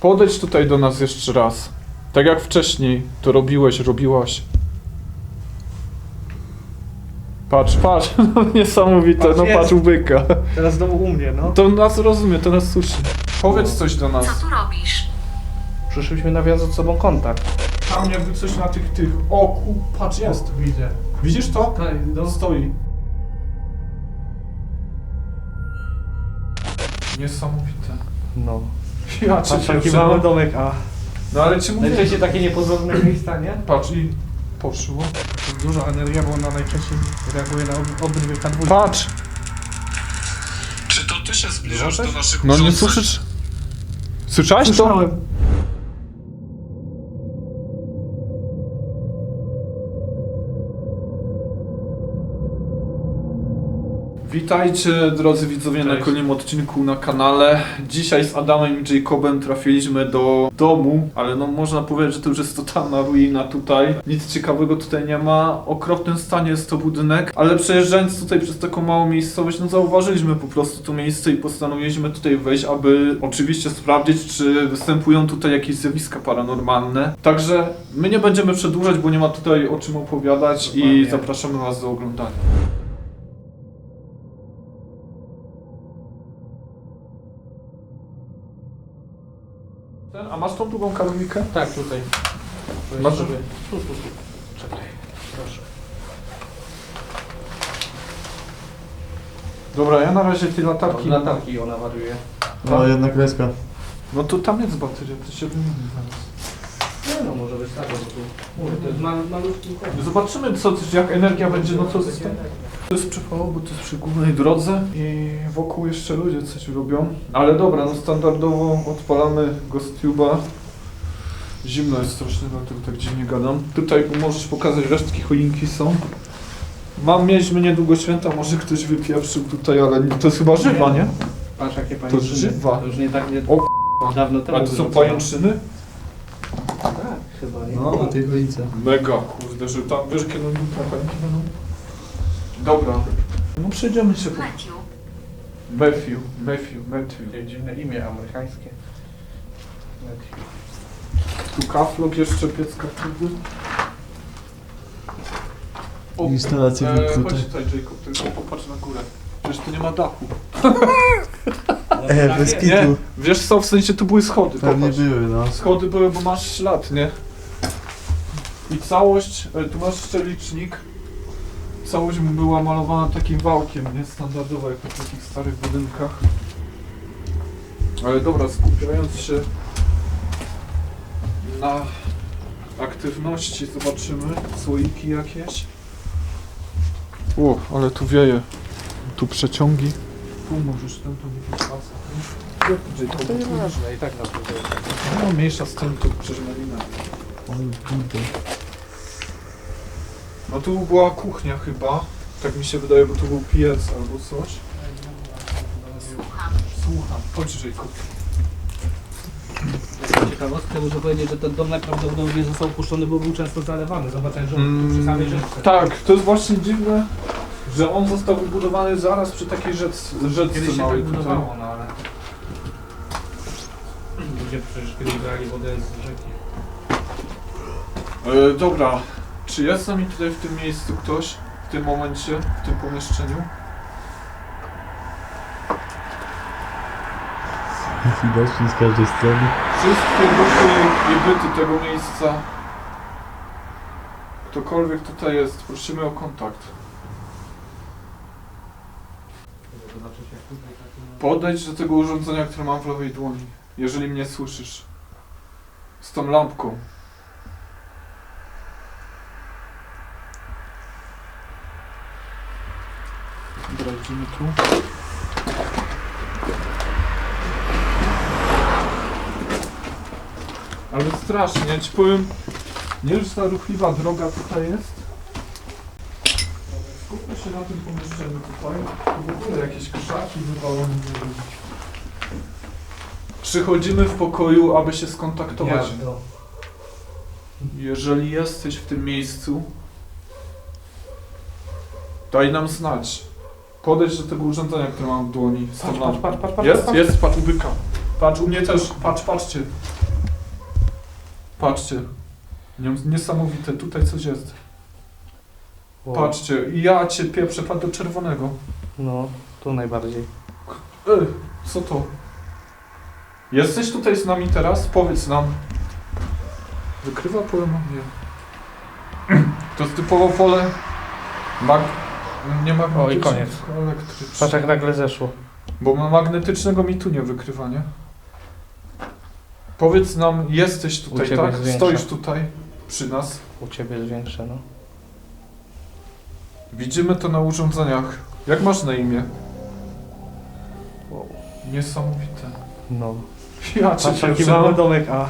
Podejdź tutaj do nas jeszcze raz. Tak jak wcześniej to robiłeś, robiłaś. Patrz, patrz, no niesamowite, Patrz, no jest. patrz u byka. Teraz znowu u mnie, no. To nas rozumie, to nas słyszy. Powiedz coś do nas. Co tu robisz? Przyszliśmy nawiązać z sobą kontakt. Tam jakby coś na tych, tych, o ku, patrz jest. Widzę. Widzisz to? Tak, On stoi. Niesamowite. No. Ja Patrz, taki mały domek, a No ale ci mówię. najczęściej takie niepozorne miejsca, nie? Patrz i poszło. To jest duża energia, bo ona najczęściej reaguje na ob- obydwie kadwójki. Patrz! Czy to ty się zbliżasz do naszych No nie urządzeń? słyszysz? Słyszałeś to? Słyszałem. Witajcie drodzy widzowie na Cześć. kolejnym odcinku na kanale. Dzisiaj z Adamem i Jacobem trafiliśmy do domu, ale no można powiedzieć, że to już jest totalna ruina tutaj. Nic ciekawego tutaj nie ma. W okropnym stanie jest to budynek, ale przejeżdżając tutaj przez taką małą miejscowość, no zauważyliśmy po prostu to miejsce i postanowiliśmy tutaj wejść, aby oczywiście sprawdzić, czy występują tutaj jakieś zjawiska paranormalne. Także my nie będziemy przedłużać, bo nie ma tutaj o czym opowiadać i zapraszamy Was do oglądania. A masz tą drugą karolnikę? Tak, tutaj. Masz- sobie- Tu, tu, tu. Czekaj. Proszę. Dobra, ja na razie tej latarki... Od latarki ona wariuje. No, jedna kreska. No to tam jest bateria, to się wymieni zaraz. Nie no, może wystarczy, bo tu... Mówię, to jest mal, malutki. Zobaczymy, co, jak energia będzie, no co zostanie. To jest przypało, bo to jest przy głównej drodze i wokół jeszcze ludzie coś robią. Ale dobra, no standardowo odpalamy GhostTube'a. Zimno jest strasznie, dlatego tak dziwnie gadam. Tutaj możesz pokazać, resztki choinki są. Mam, mieliśmy niedługo święta, może ktoś wypieprzył tutaj, ale nie- to jest chyba żywa, nie? Patrz jakie To pajęczyny. żywa. To już nie tak nie... O Dawno temu A to są wyrzucono. pajęczyny? Tak, chyba nie. No, na tej choince. Mega, kurde, że tam wiesz kiedy oni pająki będą? Dobra. No przejdziemy się po... Matthew, Matthew, Matthew, Matthew. Dziwne imię amerykańskie. Tu kaflok jeszcze, piecka wtedy. O, Instalacje e, wypłute. chodź tutaj Jacob, tylko popatrz na górę. Przecież tu nie ma dachu. E, bez Nie, kitu. wiesz co, w sensie tu były schody, Pewnie popatrz. były, no. Schody były, bo masz ślad, nie? I całość, e, tu masz jeszcze licznik. Całość była malowana takim wałkiem, nie? Standardowo jak w takich starych budynkach. Ale dobra, skupiając się na aktywności, zobaczymy. Słoiki jakieś. O, ale tu wieje. Tu przeciągi. Tu możesz ten, to nie pasać. To nieważne, i tak na to No, mniejsza z tym, tu przecież malina. O. No tu była kuchnia chyba. Tak mi się wydaje, bo tu był piec albo coś. słucham. Słucham. Chodź, Jacob. Ciekawostkę muszę powiedzieć, że ten dom najprawdopodobniej został opuszczony, bo był często zalewany. Zobacz, że przy Mm, samej rzece. tak, to jest właśnie dziwne, że on został wybudowany zaraz przy takiej rzec, Kiedyś się małej tak tutaj. budowało, no ale... Ludzie przecież kiedyś brali wodę z rzeki. E, dobra, czy jest z nami tutaj w tym miejscu ktoś? W tym momencie, w tym pomieszczeniu? Widocznie z każdej strony. Wszystkie duchy i byty tego miejsca. Ktokolwiek tutaj jest, prosimy o kontakt. Podejdź do tego urządzenia, które mam w lewej dłoni, jeżeli mnie słyszysz. Z tą lampką. Dobra, idziemy tu. Ale strasznie, ja ci powiem, nie już ta ruchliwa droga tutaj jest. Skupmy się na tym pomieszczeniu tutaj. W ogóle jakieś krzaki wywalone. Przychodzimy w pokoju, aby się skontaktować. Gniazdo. Jeżeli jesteś w tym miejscu, daj nam znać. Podejdź do tego urządzenia, które mam w dłoni. Patrz, patrz, patrz, patrz, patrz, Jest, patrz. jest, patrz, ubyka. Patrz, u mnie też. Patrz, patrzcie. Patrzcie. Nie- Niesamowite, tutaj coś jest. Wow. Patrzcie, ja cię pieprzę, padł do czerwonego. No, tu najbardziej. Ej, co to? Jesteś tutaj z nami teraz? Powiedz nam. Wykrywa pole magnie. To jest typowo pole mag... nie magnetyczne, O, i koniec. Patrz jak nagle zeszło. Bo ma magnetycznego mi tu nie wykrywa, nie? Powiedz nam, jesteś U tutaj, ciebie tak? jest większe. Stoisz tutaj przy nas. U ciebie jest większe, no. Widzimy to na urządzeniach. Jak masz na imię? Wow. Niesamowite. No. Ja cię Patrz jaki mamy domek, a...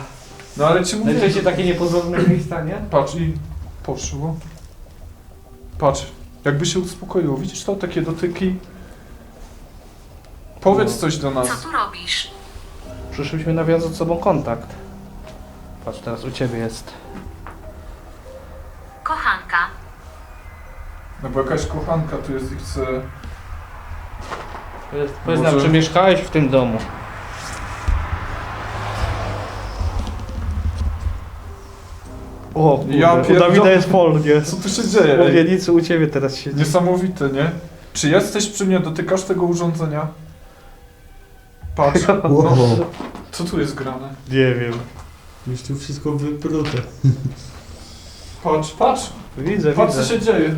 No ale ci mówię. Najczęściej takie niepozorne miejsca, nie? Patrz i poszło. Patrz, jakby się uspokoiło. Widzisz to? Takie dotyki. Powiedz No. coś do nas. Co tu robisz? Przyszliśmy nawiązać z sobą kontakt. Patrz, teraz u ciebie jest. Kochanka. No bo jakaś kochanka tu jest i chce... Powiedz Może- nam, czy mieszkałeś w tym domu? O, kurde, Ja u pierdol- Dawida jest pol, nie? Co tu się dzieje? U Ej, Wienicy u ciebie teraz siedzi. Niesamowite, nie? Czy jesteś przy mnie? Dotykasz tego urządzenia? Patrz. No, Wow. co tu jest grane? Nie wiem. Już tu wszystko wyprute. Patrz, patrz. Widzę, Patrz co widzę. się dzieje.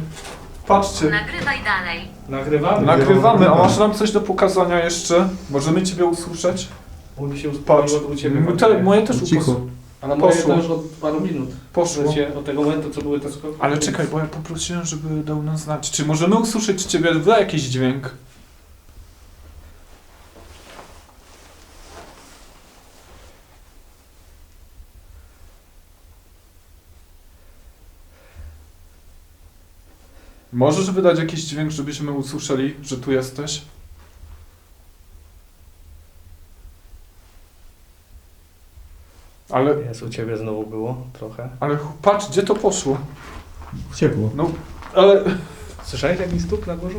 Patrzcie. Nagrywaj dalej. Nagrywamy. Nagrywamy, a masz nam coś do pokazania jeszcze? Możemy ciebie usłyszeć? U mnie się Patrz. uspokoiło u ciebie. Te, moje też Cicho. Ale poszło. to już od paru minut. poszło. Wiecie, od tego momentu, co były te skoki. Ale czekaj, bo ja poprosiłem, żeby dał nam znać. Czy możemy usłyszeć ciebie w jakiś dźwięk? Możesz wydać jakiś dźwięk, żebyśmy usłyszeli, że tu jesteś? Ale, Jest, u ciebie znowu było trochę. ale patrz, gdzie to poszło. Ciepło. No, ale... Słyszałeś jakiś stuk na górze?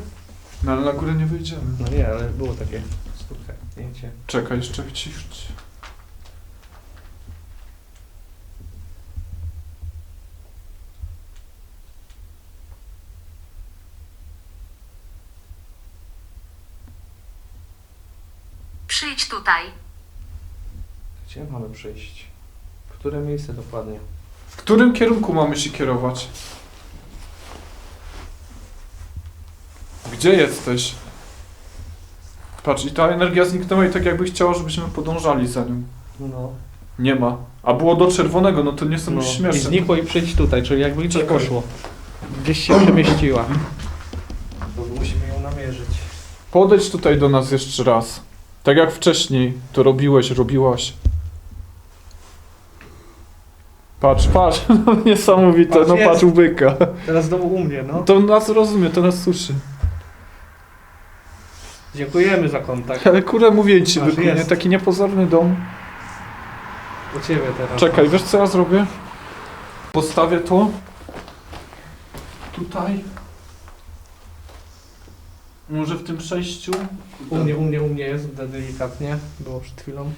No ale na górę nie wyjdziemy. No nie, ale było takie stuknięcie. Czekaj, jeszcze cisz. Przyjdź tutaj. Gdzie mamy przyjść? W które miejsce dokładnie? W którym kierunku mamy się kierować? Gdzie jesteś? Patrz, i ta energia zniknęła i tak jakby chciała, żebyśmy podążali za nią. No. Nie ma. A było do czerwonego, no to nie są no. już I śmieszne. znikło i przyjdź tutaj, czyli jakby gdzieś Czekaj. poszło. Gdzieś się przemieściła. To musimy ją namierzyć. Podejdź tutaj do nas jeszcze raz. Tak jak wcześniej to robiłeś, robiłaś. Patrz, patrz, no niesamowite, Patrz, no jest. patrz u byka. Teraz znowu u mnie, no. To nas rozumie, to nas słyszy. Dziękujemy za kontakt. Ale kurę mówię ci, Patrz, byku, nie? jest. taki niepozorny dom. U ciebie teraz. Czekaj, wiesz co ja zrobię? Postawię to. Tutaj. Może w tym przejściu. U mnie, u mnie, u mnie jest delikatnie. Było przed chwilą.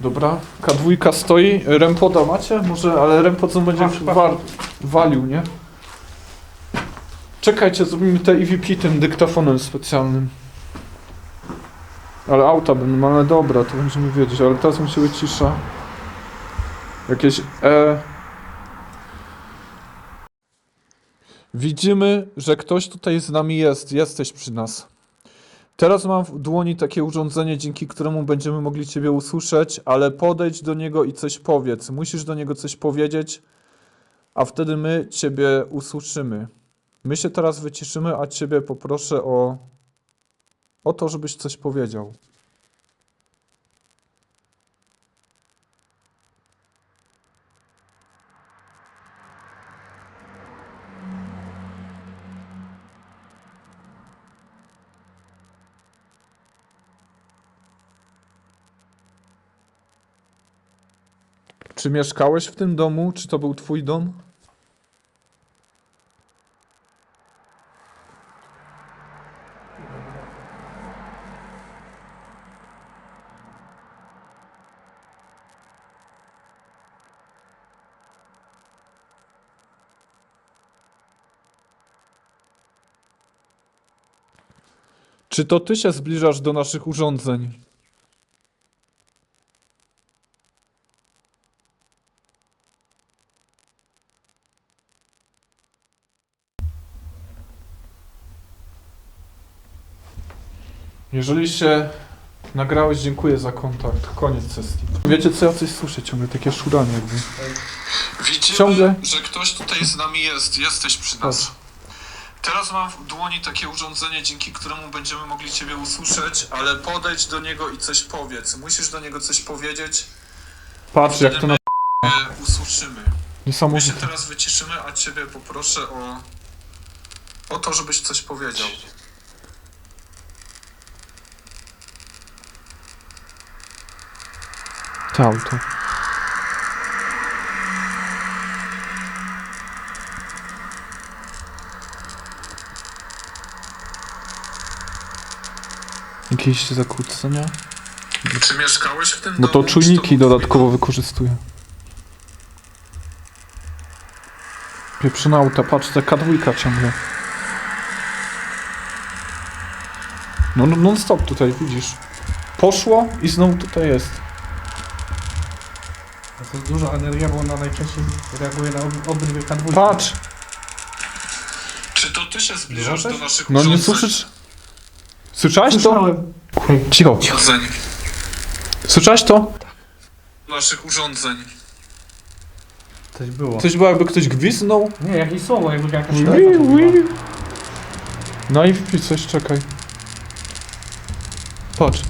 Dobra, K2 stoi. Rempoda macie? Może, ale rempod co będzie Masz, masz. wa walił, nie? Czekajcie, zrobimy te EVP tym dyktafonem specjalnym. Ale auta będą, ale dobra, to będziemy wiedzieć, ale teraz musi być cisza. Jakieś E. Widzimy, że ktoś tutaj z nami jest, jesteś przy nas. Teraz mam w dłoni takie urządzenie, dzięki któremu będziemy mogli Ciebie usłyszeć, ale podejdź do niego i coś powiedz. Musisz do niego coś powiedzieć, a wtedy my Ciebie usłyszymy. My się teraz wyciszymy, a Ciebie poproszę o, o to, żebyś coś powiedział. Czy mieszkałeś w tym domu? Czy to był twój dom? Czy to ty się zbliżasz do naszych urządzeń? Jeżeli się nagrałeś, dziękuję za kontakt. Koniec sesji. Wiecie co, ja coś słyszę ciągle, takie szuranie jakby. Widzimy, Ciągle. że ktoś tutaj z nami jest. Jesteś przy nas. Teraz mam w dłoni takie urządzenie, dzięki któremu będziemy mogli Ciebie usłyszeć, ale podejdź do niego i coś powiedz. Musisz do niego coś powiedzieć, Patrz jak to na... e, usłyszymy. My się Niesamowite. teraz wyciszymy, a Ciebie poproszę o, o to, żebyś coś powiedział. To auto. Jakieś zakłócenia? Czy mieszkałeś w tym Bo to domu? Czy czujniki był dodatkowo wykorzystuje. Pieprzyna auta, patrz, ta K2 ciągle. No, no non stop tutaj, widzisz. Poszło i znowu tutaj jest. To jest duża energia, bo ona najczęściej reaguje na ob- obydwie K2. Patrz! Czy to Ty się zbliżasz do naszych No nie urządzeń? słyszysz? Słyszałeś to? Słyszałem. Cicho. Urządzeń. Słyszałeś to? Naszych urządzeń. Coś było. Coś było jakby ktoś gwizdnął? Nie, jakieś słowo, jakby jakaś to była. wi. No i wpisz coś, czekaj. Patrz.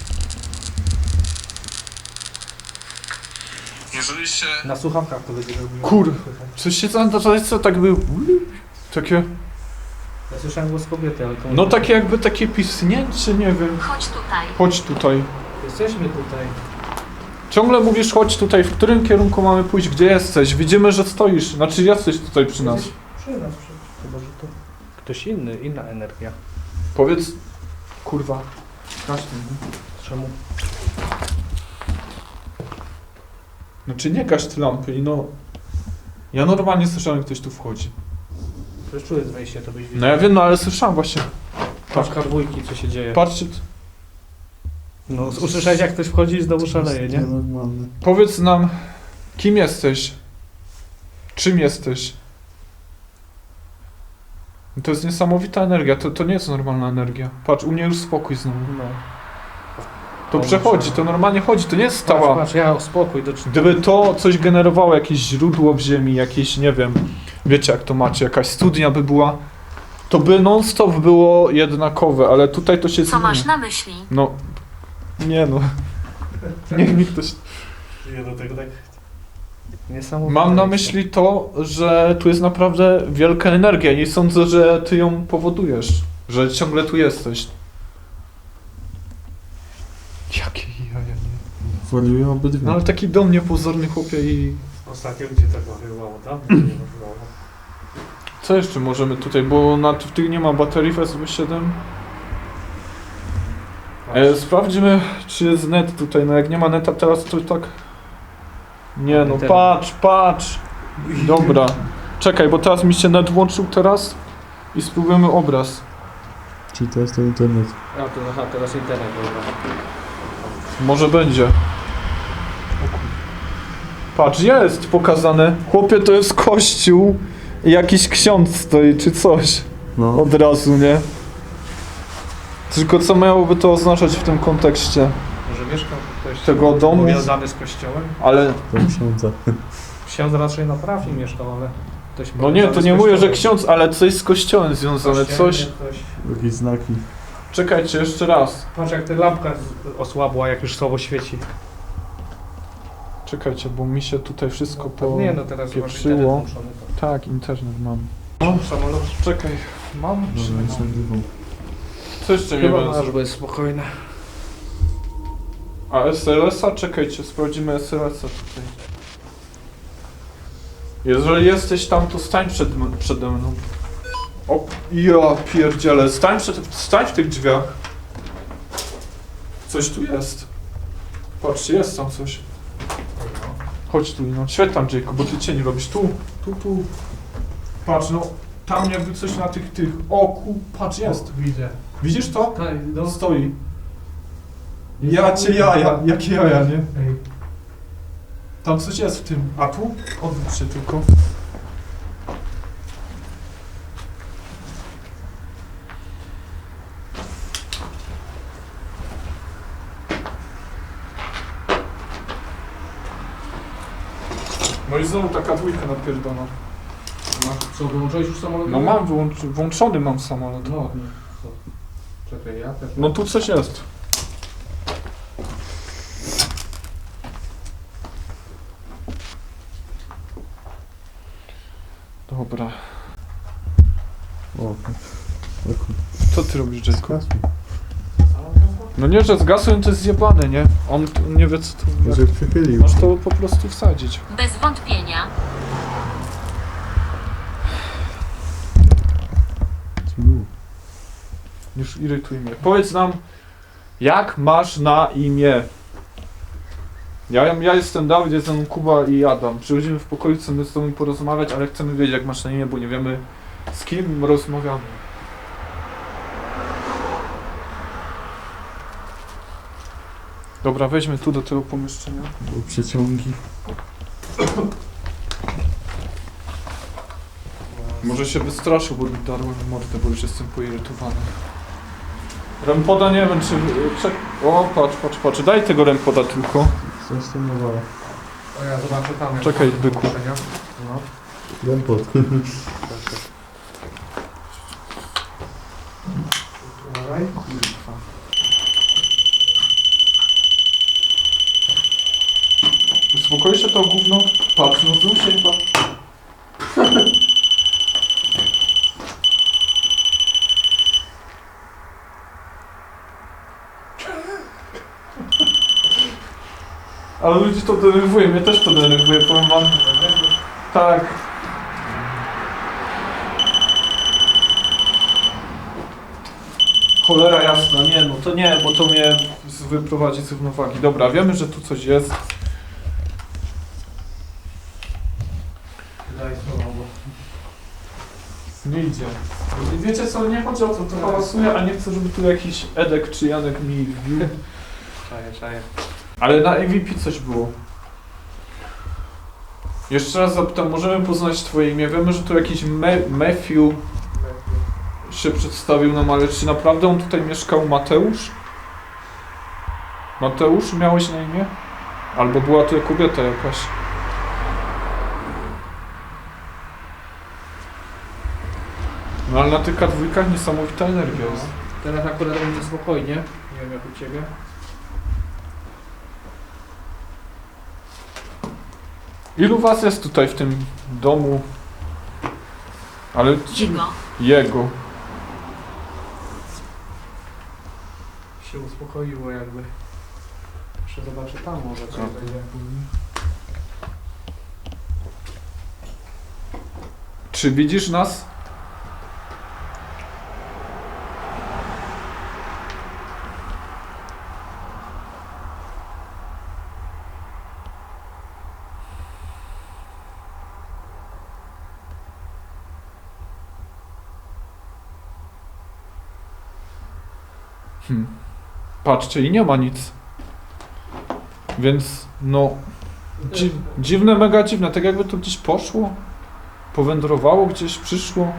Jeżeli się... Na słuchawkach to będzie robiło. Kur- Coś się tam, to co tak był. Takie. Ja słyszałem głos kobiety, ale to... No takie jakby takie pisnięcie, nie wiem. Chodź tutaj. Chodź tutaj. Jesteśmy tutaj. Ciągle mówisz chodź tutaj, w którym kierunku mamy pójść, gdzie jesteś? Widzimy, że stoisz. Znaczy jesteś tutaj przy nas. Jesteś Przy nas, przy... Chyba, że to... Ktoś inny, inna energia. Powiedz. Kurwa. Gaśnie. Czemu? Znaczy nie gaś te lampy i no... Ja normalnie słyszałem, jak ktoś tu wchodzi. Przecież czuję wejście, to byś widział. No ja wiem, no ale słyszałem właśnie. Patrz K2, co się dzieje. Patrzcie, No, usłyszałeś jak ktoś wchodzi i znowu szaleje, nie? Powiedz nam, kim jesteś? Czym jesteś? To jest niesamowita energia, to, to nie jest normalna energia. Patrz, u mnie już spokój znowu. No. To przechodzi, to normalnie chodzi, to nie jest Patrz, stała. patrz, ja spokój do Gdyby to coś generowało, jakieś źródło w ziemi, jakieś, nie wiem, wiecie jak to macie, jakaś studnia by była, to by non-stop było jednakowe, ale tutaj to się Co masz zmienia. na myśli? No, nie no. Niech mi ktoś... Ja do tego tak... Niesamowite. Mam na myśli to, że tu jest naprawdę wielka energia i sądzę, że ty ją powodujesz, że ciągle tu jesteś. Jakie jaja, nie? Wariują obydwie. No ale taki do mnie pozorny chłopie i... Ostatnio gdzie tak wariowało, tam? Nie wariowało. Co jeszcze możemy tutaj, bo na w tych nie ma baterii w SB7. E, sprawdźmy, czy jest net tutaj. No jak nie ma neta teraz, to tak. Nie no, patrz, patrz. Dobra. Czekaj, bo teraz mi się net włączył teraz i spróbujemy obraz. Czyli to jest to internet. A, to, aha, teraz internet, dobra. Może będzie. Patrz, jest pokazane. Chłopie, to jest kościół. i Jakiś ksiądz stoi, czy coś. No. Od razu, nie? Tylko co miałoby to oznaczać w tym kontekście? Może mieszkał ktoś Tego domu? powiązany z kościołem? Ale, To ksiądza. Ksiądz raczej na parafii mieszkał, ale ktoś no nie, to nie mówię, że kościołem. ksiądz, ale coś z kościołem związane, Kościelny coś... Jakieś znaki. Czekajcie, jeszcze raz. Patrz jak ta lampka osłabła, jak już słabo świeci. Czekajcie, bo mi się tutaj wszystko po... Nie no, teraz masz internet włączony. Tak, internet mam. No, samolot. Czekaj, mam? Czy Dobra, nie jest mam? nagrywą. Co jeszcze nie Chyba masz, bo jest spokojne. A SLS-a? Czekajcie, sprawdzimy SLS-a tutaj. Jeżeli jesteś tam, to stań przed, m- przede mną. O, ja pierdzielę, stań, przed, stań w tych drzwiach. Coś tu jest. Patrzcie, jest tam coś. Chodź tu, no. Świetlam, Jacob, bo ty cień robisz. Tu, tu, tu. Patrz, no. Tam jakby coś na tych, tych oku, patrz jest. Widzę. Widzisz to? Tak, no. Stoi. Ja cię jaja, jakie jaja, nie? Ej. Tam coś jest w tym. A tu? Odwróć się tylko. Znowu taka dwójka napierdolona. Masz, co, wyłączyłeś już samolot? No mam wyłącz- włączony mam samolot. No, no. Co? Czekaj, ja też. No tu coś jest. Dobra. O, o kur... Co ty robisz, Jacob? No nie, że zgasłem, to jest zjebane, nie? On t- nie wie co tu... Może przychylił. Masz to po prostu wsadzić. Bez wątpienia. Ciu. Już irytuje mnie. Powiedz nam, jak masz na imię? Ja, ja jestem Dawid, jestem Kuba i Adam. Przychodzimy w pokoju, chcemy z tobą porozmawiać, ale chcemy wiedzieć, jak masz na imię, bo nie wiemy, z kim rozmawiamy. Dobra, weźmy tu do tego pomieszczenia. Bo przeciągi. Może się wystraszył, bo darłem mordę, bo już jestem poirytowany. Rempoda nie wiem, czy... Czek... O, patrz, patrz, patrz. Daj tego rempoda tylko. Zastanawiała. O, ja zobaczę tam. jak Czekaj, masz byku. połączenia. No. Lempot. Uważaj. Uspokoi się to gówno? Patrz, no znów się chyba... Ale ludzi to denerwuje, mnie też to denerwuje, powiem wam. Tak. Cholera jasna, nie no to nie, bo to mnie wyprowadzi z równowagi. Dobra, wiemy, że tu coś jest. Daj słowo. Nie idzie. I wiecie co, nie chodzi o to, to hałasuje, a nie chcę, żeby tu jakiś Edek czy Janek mi wbił. Czaję, czaję. Ale na MVP coś było. Jeszcze raz zapytam, możemy poznać twoje imię? Wiemy, że tu jakiś Me Matthew się przedstawił nam, ale czy naprawdę on tutaj mieszkał Mateusz? Mateusz miałeś na imię? Albo była to kobieta jakaś? No ale na tych dwójkach niesamowita energia jest. Teraz akurat będzie spokojnie. Nie wiem jak u ciebie. Ilu was jest tutaj w tym domu? Ale. Jego. Jego. Się uspokoiło jakby. Jeszcze zobaczę tam może coś A. będzie. Czy widzisz nas? Hmm. Patrzcie, i nie ma nic. Więc, no, Dzi dziwne, mega dziwne, tak jakby to gdzieś poszło, powędrowało gdzieś, przyszło.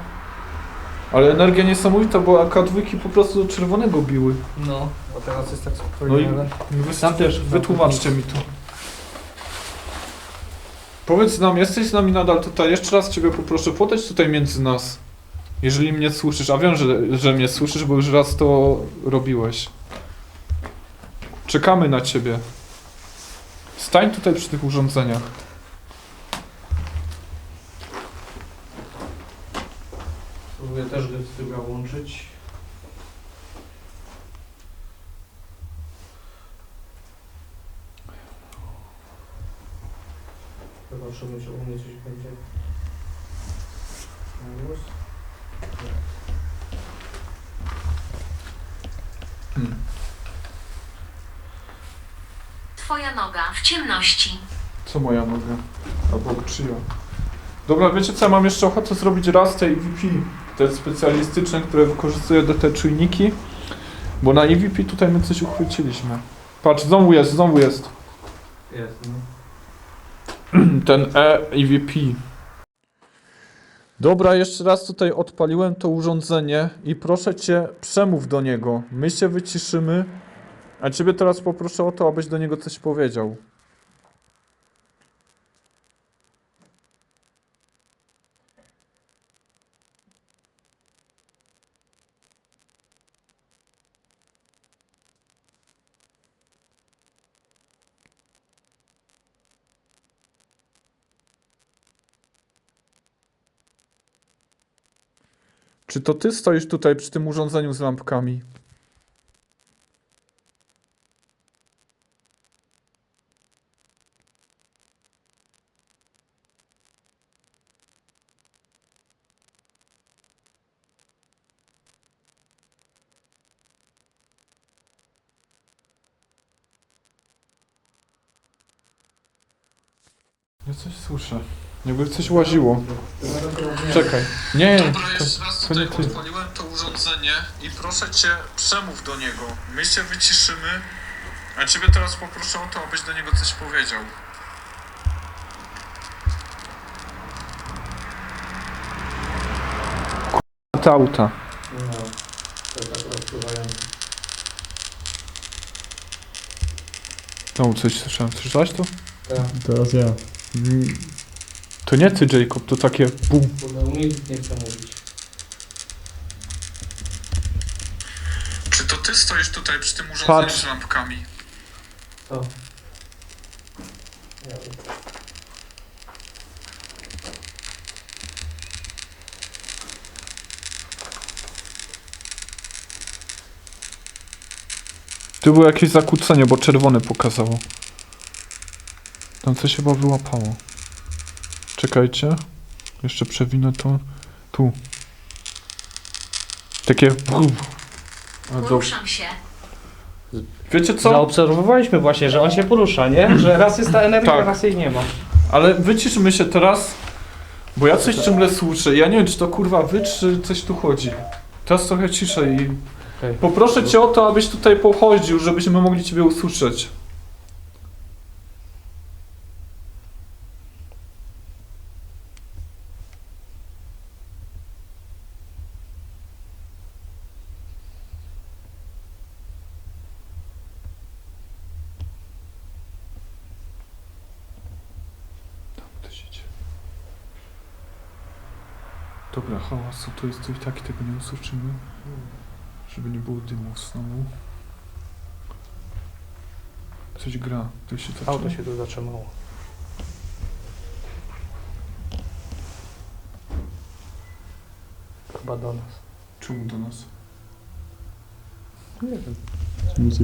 Ale energia niesamowita, bo AK-2 po prostu do czerwonego biły. No, bo teraz jest tak spokojnie, No i wy, Tam też- wytłumaczcie mi to. Powiedz nam, jesteś z nami nadal tutaj, jeszcze raz Ciebie poproszę, podejdź tutaj między nas. Jeżeli mnie słyszysz, a wiem, że, że mnie słyszysz, bo już raz to robiłeś. Czekamy na Ciebie. Stań tutaj przy tych urządzeniach. Spróbuję też dystrybuja włączyć. Zobaczymy, czy u mnie coś będzie. Już. Hmm. Twoja noga w ciemności. Co moja noga? Albo czyja? Dobra, wiecie co, ja mam jeszcze ochotę zrobić raz te EVP, te specjalistyczne, które wykorzystują do te czujniki, bo na EVP tutaj my coś uchwyciliśmy. Patrz, znowu jest, znowu jest. Jest, no. Ten E EVP. Dobra, jeszcze raz tutaj odpaliłem to urządzenie i proszę cię, przemów do niego. My się wyciszymy, a ciebie teraz poproszę o to, abyś do niego coś powiedział. Czy to ty stoisz tutaj przy tym urządzeniu z lampkami? Ja coś słyszę. Jakby coś łaziło. Czekaj. Nie, Dobra, to, jeszcze raz to tutaj ty. odpaliłem to urządzenie i proszę cię, przemów do niego. My się wyciszymy, a ciebie teraz poproszę o to, abyś do niego coś powiedział. Te auta. No, to jest akurat wpływające. No, coś słyszałem. Słyszałeś to? Tak, Teraz ja. Mm, To nie ty, Jacob, to takie bum. nie chce mówić. Czy to ty stoisz tutaj przy tym urządzeniu Patrz. z lampkami? Ja wiem. Tu było jakieś zakłócenie, bo czerwone pokazało. Tam coś chyba wyłapało. Czekajcie. Jeszcze przewinę to. Tu. Takie. A do... Poruszam się. Wiecie co? Zaobserwowaliśmy właśnie, że on się porusza, nie? Że raz jest ta energia, Tak. raz jej nie ma. Ale wyciszmy się teraz, bo ja coś ciągle słyszę. Ja nie wiem, czy to kurwa wy, czy coś tu chodzi. Teraz trochę ciszej i Okej. poproszę cię o to, abyś tutaj pochodził, żebyśmy mogli ciebie usłyszeć. Tam ktoś idzie. Dobra, hałasu to jest to i tak i tego nie usłyszymy. Żeby nie było dymu znowu. Coś gra. To się zaczyna. Auto się tu zatrzymało. Chyba do nas. Czemu do nas? Nie wiem. Z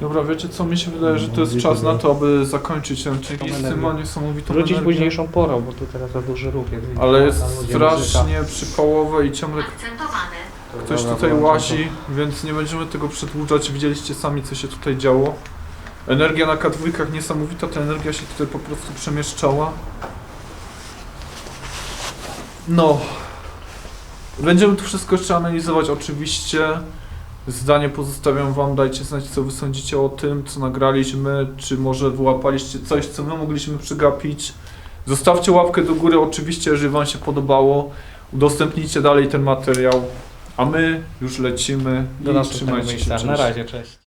Dobra, wiecie co? Mi się wydaje, że to jest czas na to, aby zakończyć ten odcinek z tym ma niesamowitą Wrócić energię. późniejszą porą, bo tu teraz za duży ruch jest. Ale jest strasznie przypałowe i ciągle Akcentowany. ktoś tutaj łazi, więc nie będziemy tego przedłużać. Widzieliście sami, co się tutaj działo. Energia na K2 niesamowita, ta energia się tutaj po prostu przemieszczała. No. Będziemy to wszystko jeszcze analizować oczywiście. Zdanie pozostawiam wam, dajcie znać co wy sądzicie o tym, co nagraliśmy, czy może wyłapaliście coś, co my mogliśmy przegapić. Zostawcie łapkę do góry oczywiście, jeżeli wam się podobało. Udostępnijcie dalej ten materiał, a my już lecimy Do i następnego trzymajcie się. miejsca. Na cześć. razie, cześć.